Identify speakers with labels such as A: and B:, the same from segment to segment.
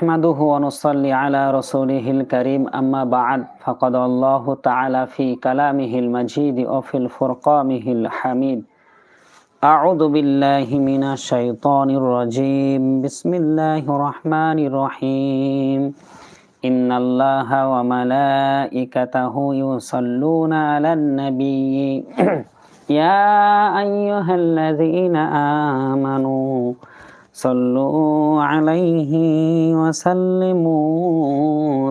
A: نحمده ونصلي على رسوله الكريم أما بعد فقد الله تعالى في كلامه المجيد وفي الفرقانه الحميد. أعوذ بالله من الشيطان الرجيم. بسم الله الرحمن الرحيم. إن الله وملائكته يصلون على النبي. يا أيها الذين آمنوا صلوا عليه وسلموا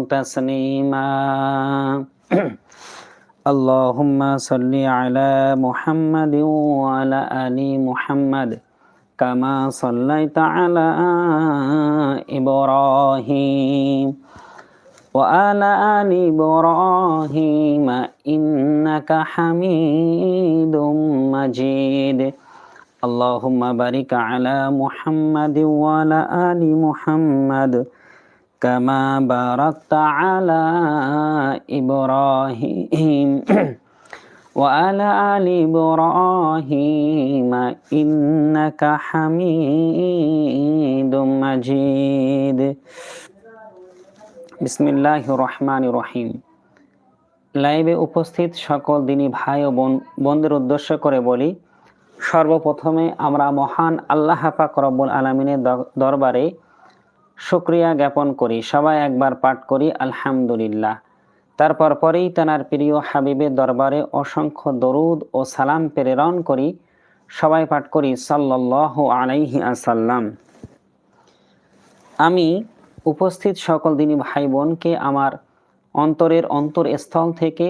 A: تسليما. اللهم صل على محمد وعلى آل محمد كما صليت على إبراهيم وعلى آل إبراهيم إنك حميد مجيد. اللهم بارك على محمد وعلى آل محمد كما باركت على إبراهيم وعلى آل إبراهيم إنك حميد مجيد বিসমিল্লাহ রহমান রহিম লাইভে উপস্থিত সকল দিনী ভাই ও বোন বোনদের উদ্দেশ্য করে বলি সর্বপ্রথমে আমরা মহান আল্লাহ পাক রব্বুল আলমিনের দরবারে শুক্রিয়া জ্ঞাপন করি, সবাই একবার পাঠ করি, আলহামদুলিল্লাহ। তারপর পরেই তেনার প্রিয় হাবিবের দরবারে অসংখ্য দরুদ ও সালাম প্রেরণ করি, সবাই পাঠ করি সাল্লাহ আলাইহি আসাল্লাম। আমি উপস্থিত সকল দিনী ভাই বোনকে আমার অন্তরের অন্তরস্থল থেকে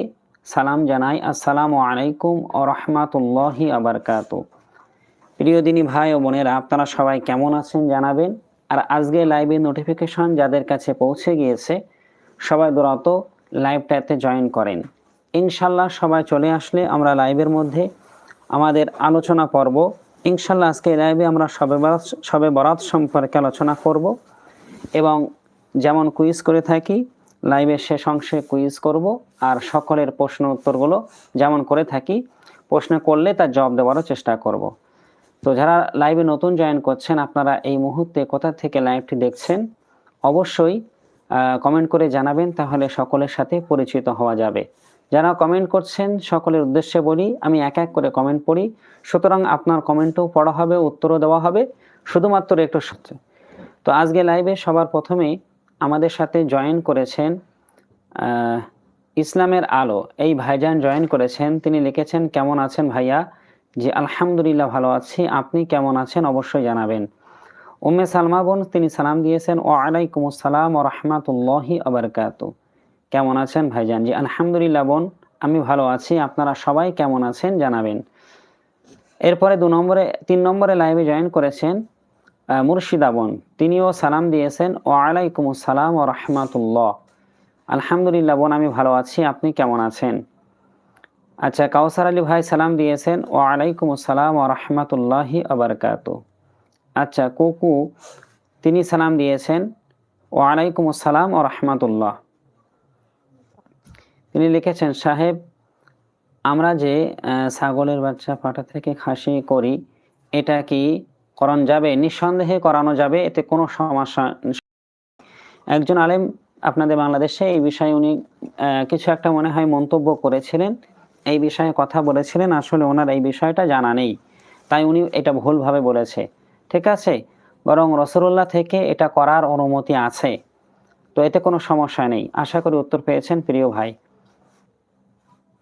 A: সালাম জানাই। আসসালামু আলাইকুম ও রহমাতুল্লাহি আবরকাত প্রিয় দিনী ভাই ও বোনেরা, আপনারা সবাই কেমন আছেন জানাবেন? আর আজকে লাইভে নোটিফিকেশন যাদের কাছে পৌঁছে গিয়েছে, সবাই দূরত লাইভটাতে জয়েন করেন। ইনশাল্লাহ সবাই চলে আসলে আমরা লাইভের মধ্যে আমাদের আলোচনা পর্ব। ইনশাল্লাহ আজকে লাইভে আমরা সবে বরাত সবে বরাত সম্পর্কে আলোচনা করব। এবং যেমন কুইজ করে থাকি লাইভের শেষ অংশে কুইজ করব আর সকলের প্রশ্ন উত্তরগুলো যেমন করে থাকি, প্রশ্ন করলে তার জবাব দেওয়ারও চেষ্টা করব। তো যারা লাইভে নতুন জয়েন করছেন, আপনারা এই মুহূর্তে কোথা থেকে লাইভটি দেখছেন, অবশ্যই কমেন্ট করে জানাবেন, তাহলে সকলের সাথে পরিচিত হওয়া যাবে। যারা কমেন্ট করছেন, সকলের উদ্দেশ্যে বলি, আমি এক এক করে কমেন্ট পড়ি। সুতরাং আপনার কমেন্টও পড়া হবে, উত্তরও দেওয়া হবে। শুধুমাত্র একটু তো আজকে লাইভে সবার প্রথমে আমাদের সাথে জয়েন করেছেন ইসলামের আলো। এই ভাইজান জয়েন করেছেন, তিনি লিখেছেন, কেমন আছেন ভাইয়া? যে, আলহামদুলিল্লাহ ভালো আছি। আপনি কেমন আছেন? অবশ্যই জানাবেন। উম্মে সালমা বোন, তিনি সালাম দিয়েছেন ও আলাইকুম আসসালাম ও রহমাতুল্লাহি আবরকাত কেমন আছেন ভাইজান? জি, আলহামদুলিল্লাহ বোন, আমি ভালো আছি। আপনারা সবাই কেমন আছেন? জানাবেন। এরপরে দু নম্বরে, তিন নম্বরে লাইভে জয়েন করেছেন মুর্শিদা বোন, তিনিও সালাম দিয়েছেন ও আলাইকুম সালাম ও রহমাতুল্লাহ। আলহামদুলিল্লাহ বোন, আমি ভালো আছি, আপনি কেমন আছেন? আচ্ছা কাউসার আলী ভাই সালাম দিয়েছেন ও আলাইকুম সালাম ও রহমাতুল্লাহি আবরকাত আচ্ছা কুকু, তিনি সালাম দিয়েছেন ও আলাইকুম সালাম ও রহমাতুল্লাহ। তিনি লিখেছেন, সাহেব, আমরা যে ছাগলের বাচ্চা পাটা থেকে খাসি করি, এটা কি করানো যাবে, নিঃসন্দেহে করানো যাবে, এতে কোনো সমস্যা একজন আলেম আপনাদের বাংলাদেশে এই বিষয়ে উনি কিছু একটা মনে হয় মন্তব্য করেছিলেন, এই বিষয়ে কথা বলেছিলেন, আসলে ওনার এই বিষয়টা জানা নেই। তাই উনি এটা ভুলভাবে বলেছে। ঠিক আছে, বরং রসুল্লাহ থেকে এটা করার অনুমতি আছে। তো এতে কোনো সমস্যা নেই। আশা করি উত্তর পেয়েছেন, প্রিয় ভাই।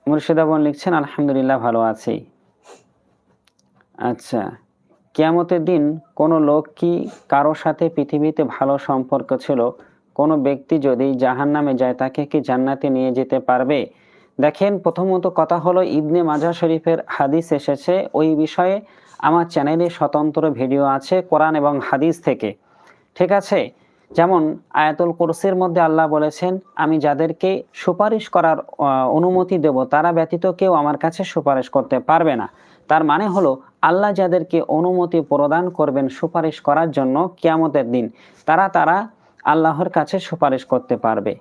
A: মুর্শিদাবন লিখছেন, আলহামদুলিল্লাহ ভালো আছি। আচ্ছা। কিয়ামতের দিন কোনো লোক কি কারও সাথে পৃথিবীতে ভালো সম্পর্ক ছিল? কোনো ব্যক্তি যদি জাহান নামে যায়, তাকে কি জান্নাতে নিয়ে যেতে পারবে? দেখেন, প্রথমত কথা হলো, ইবনে মাজা শরীফের হাদিস এসেছে। ওই বিষয়ে আমার চ্যানেলে স্বতন্ত্র ভিডিও আছে, কোরআন এবং হাদিস থেকে। ঠিক আছে? যেমন আয়াতুল কুরসির মধ্যে আল্লাহ বলেছেন, আমি যাদেরকে সুপারিশ করার অনুমতি দেব, তারা ব্যতীত কেউ আমার কাছে সুপারিশ করতে পারবে না। তার মানে হলো, আল্লাহ যাদেরকে অনুমতি প্রদান করবেন সুপারিশ করার জন্য কিয়ামতের দিন, তারা তারা আল্লাহর কাছে সুপারিশ করতে পারবে।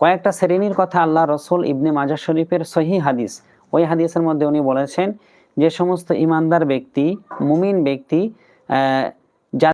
A: কয়েকটা শ্রেণির কথা আল্লাহ রসুল ইবনে মাজা শরীফের সহি হাদিস, ওই হাদিসের মধ্যে উনি বলেছেন যে, সমস্ত ইমানদার ব্যক্তি, মুমিন ব্যক্তি